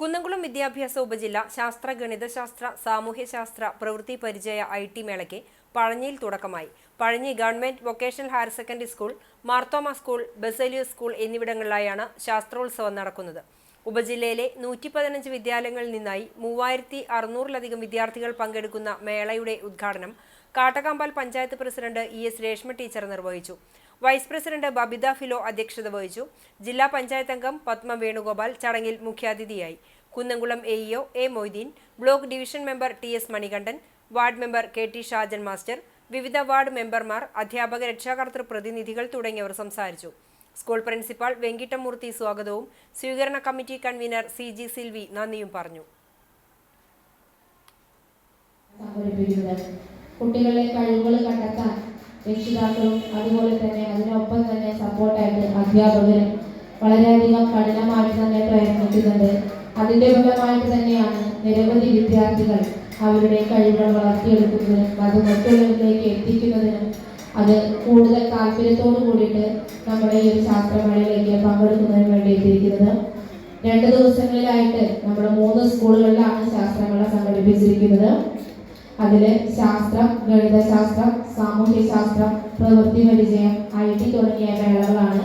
കുന്നംകുളം വിദ്യാഭ്യാസ ഉപജില്ല ശാസ്ത്ര ഗണിതശാസ്ത്ര സാമൂഹ്യശാസ്ത്ര പ്രവൃത്തി പരിചയ ഐ ടി മേളയ്ക്ക് പഴഞ്ഞിയിൽ തുടക്കമായി. Pazhanji government vocational higher secondary school Marthoma school Baselios school എന്നിവിടങ്ങളിലായാണ് ശാസ്ത്രോത്സവം നടക്കുന്നത്. ഉപജില്ലയിലെ നൂറ്റി പതിനഞ്ച് വിദ്യാലയങ്ങളിൽ നിന്നായി മൂവായിരത്തി അറുന്നൂറിലധികം വിദ്യാർത്ഥികൾ പങ്കെടുക്കുന്ന മേളയുടെ ഉദ്ഘാടനം Kattakampal panchayat president E S Reshma teacher നിർവഹിച്ചു. വൈസ് പ്രസിഡന്റ് ബബിത ഫിലോ അധ്യക്ഷത വഹിച്ചു. ജില്ലാ പഞ്ചായത്ത് അംഗം പത്മ വേണുഗോപാൽ ചടങ്ങിൽ മുഖ്യാതിഥിയായി. Kunnamkulam A EO A Moitheen block division member T S Manikandan ward member K T Shajan master വിവിധ വാർഡ് മെമ്പർമാർ അധ്യാപക രക്ഷാകർത്തൃ പ്രതിനിധികൾ തുടങ്ങിയവർ സംസാരിച്ചു. സ്കൂൾ പ്രിൻസിപ്പാൾ വെങ്കിട്ടമൂർത്തി സ്വാഗതവും. സ്വീകരണ committee convener C G Silvi നന്ദിയും പറഞ്ഞു. കുട്ടികളെ കഴിവുകൾ കണ്ടെത്താൻ രക്ഷിതാക്കളും അതുപോലെ തന്നെ അതിനൊപ്പം തന്നെ സപ്പോർട്ടായിട്ട് അധ്യാപകരും വളരെയധികം കഠിനമായിട്ട് തന്നെ പ്രയത്നിക്കുന്നുണ്ട്. അതിന്റെ ഫലമായിട്ട് തന്നെയാണ് നിരവധി വിദ്യാർത്ഥികൾ അവരുടെ കഴിവുകൾ വളർത്തിയെടുക്കുന്നതിനും അത് മറ്റുള്ളവരിലേക്ക് എത്തിക്കുന്നതിനും അത് കൂടുതൽ താല്പര്യത്തോടു കൂടിയിട്ട് നമ്മുടെ ഈ ഒരു ശാസ്ത്രമേളയിലേക്ക് പങ്കെടുക്കുന്നതിന് വേണ്ടി എത്തിയിരിക്കുന്നത്. രണ്ട് ദിവസങ്ങളിലായിട്ട് നമ്മുടെ മൂന്ന് സ്കൂളുകളിലാണ് ശാസ്ത്രമേള സംഘടിപ്പിച്ചിരിക്കുന്നത്. അതിൽ ശാസ്ത്രം ഗണിതശാസ്ത്രം സാമൂഹ്യശാസ്ത്രം പ്രവൃത്തി പരിചയം ഐ ടി തുടങ്ങിയ മേളകളാണ്